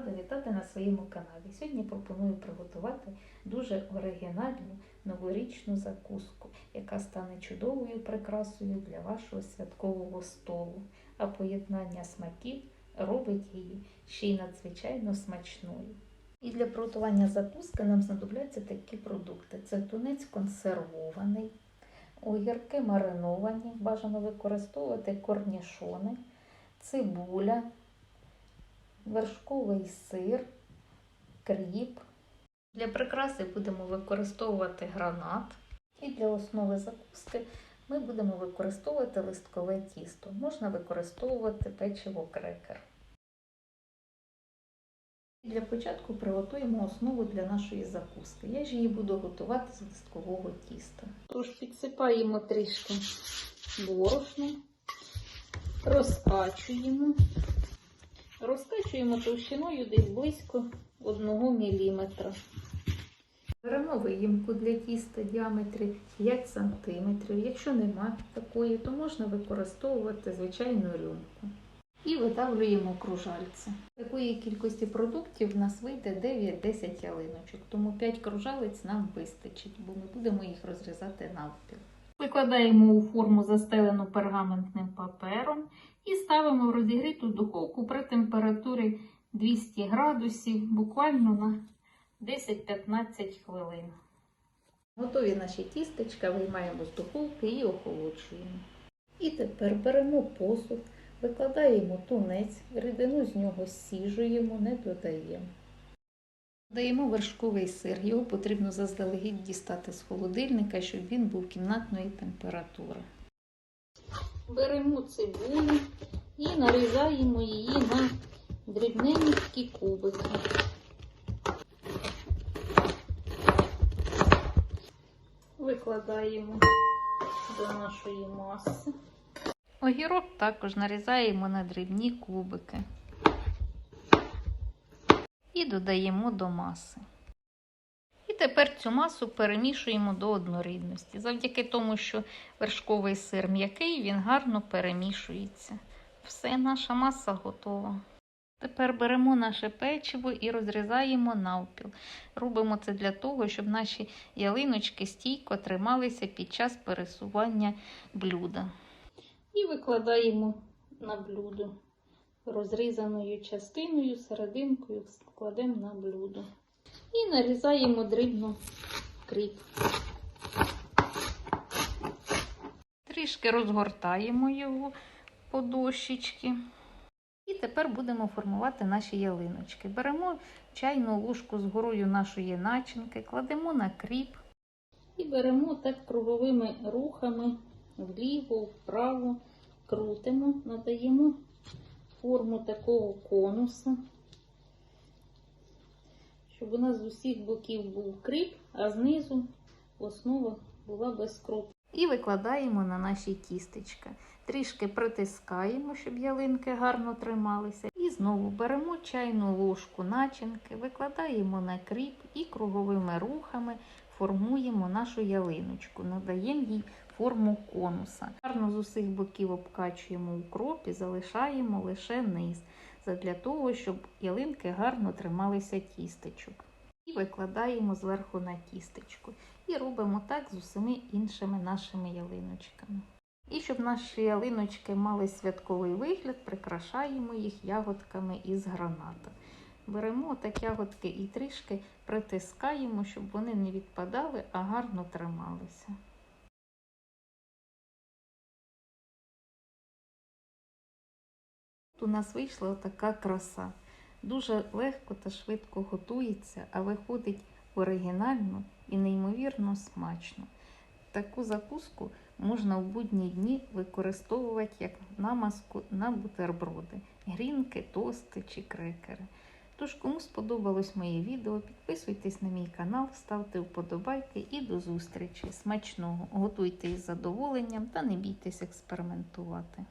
Рада вітати на своєму каналі. Сьогодні пропоную приготувати дуже оригінальну новорічну закуску, яка стане чудовою прикрасою для вашого святкового столу. А поєднання смаків робить її ще й надзвичайно смачною. І для приготування закуски нам знадобляться такі продукти: це тунець консервований, огірки мариновані, бажано використовувати корнішони, цибуля вершковий сир, кріп. Для прикраси будемо використовувати гранат. І для основи закуски ми будемо використовувати листкове тісто. Можна використовувати печиво крекер. Для початку приготуємо основу для нашої закуски. Я ж її буду готувати з листкового тіста. Тож підсипаємо трішки борошна, розкачуємо. Розкачуємо товщиною десь близько 1 мм. Беремо виїмку для тіста діаметрі 5 см. Якщо нема такої, то можна використовувати звичайну рюмку. І видавлюємо кружальце. Такої кількості продуктів в нас вийде 9-10 ялиночок, тому 5 кружалець нам вистачить, бо ми будемо їх розрізати навпіл. Викладаємо у форму застелену пергаментним папером і ставимо в розігріту духовку при температурі 200 градусів буквально на 10-15 хвилин. Готові наші тістечка, виймаємо з духовки і охолоджуємо. І тепер беремо посуд, викладаємо тунець, рідину з нього сіжуємо, не додаємо. Додаємо вершковий сир. Його потрібно заздалегідь дістати з холодильника, щоб він був кімнатної температури. Беремо цибулю і нарізаємо її на дрібненькі кубики. Викладаємо до нашої маси. Огірок також нарізаємо на дрібні кубики і додаємо до маси. І тепер цю масу перемішуємо до однорідності. Завдяки тому, що вершковий сир м'який, він гарно перемішується. Все, наша маса готова. Тепер беремо наше печиво і розрізаємо навпіл. Робимо це для того, щоб наші ялиночки стійко трималися під час пересування блюда. І викладаємо на блюдо розрізаною частиною, серединкою кладемо на блюдо. І нарізаємо дрібно кріп. Трішки розгортаємо його по дощечки. І тепер будемо формувати наші ялиночки. Беремо чайну ложку з горою нашої начинки, кладемо на кріп і беремо так круговими рухами вліво, вправо, крутимо, надаємо форму такого конуса, щоб у нас з усіх боків був кріп, а знизу основа була без кропу. І викладаємо на наші тістечка. Трішки притискаємо, щоб ялинки гарно трималися. І знову беремо чайну ложку начинки, викладаємо на кріп і круговими рухами формуємо нашу ялиночку, надаємо їй форму конуса. Гарно з усіх боків обкачуємо укроп і залишаємо лише низ, для того, щоб ялинки гарно трималися тістечок. І викладаємо зверху на тістечко. І робимо так з усіми іншими нашими ялиночками. І щоб наші ялиночки мали святковий вигляд, прикрашаємо їх ягодками із граната. Беремо так ягодки і трішки притискаємо, щоб вони не відпадали, а гарно трималися. У нас вийшла така краса. Дуже легко та швидко готується, а виходить оригінально і неймовірно смачно. Таку закуску можна в будні дні використовувати як намазку на бутерброди, грінки, тости чи крекери. Тож, кому сподобалось моє відео, підписуйтесь на мій канал, ставте вподобайки і до зустрічі. Смачного! Готуйте із задоволенням та не бійтесь експериментувати.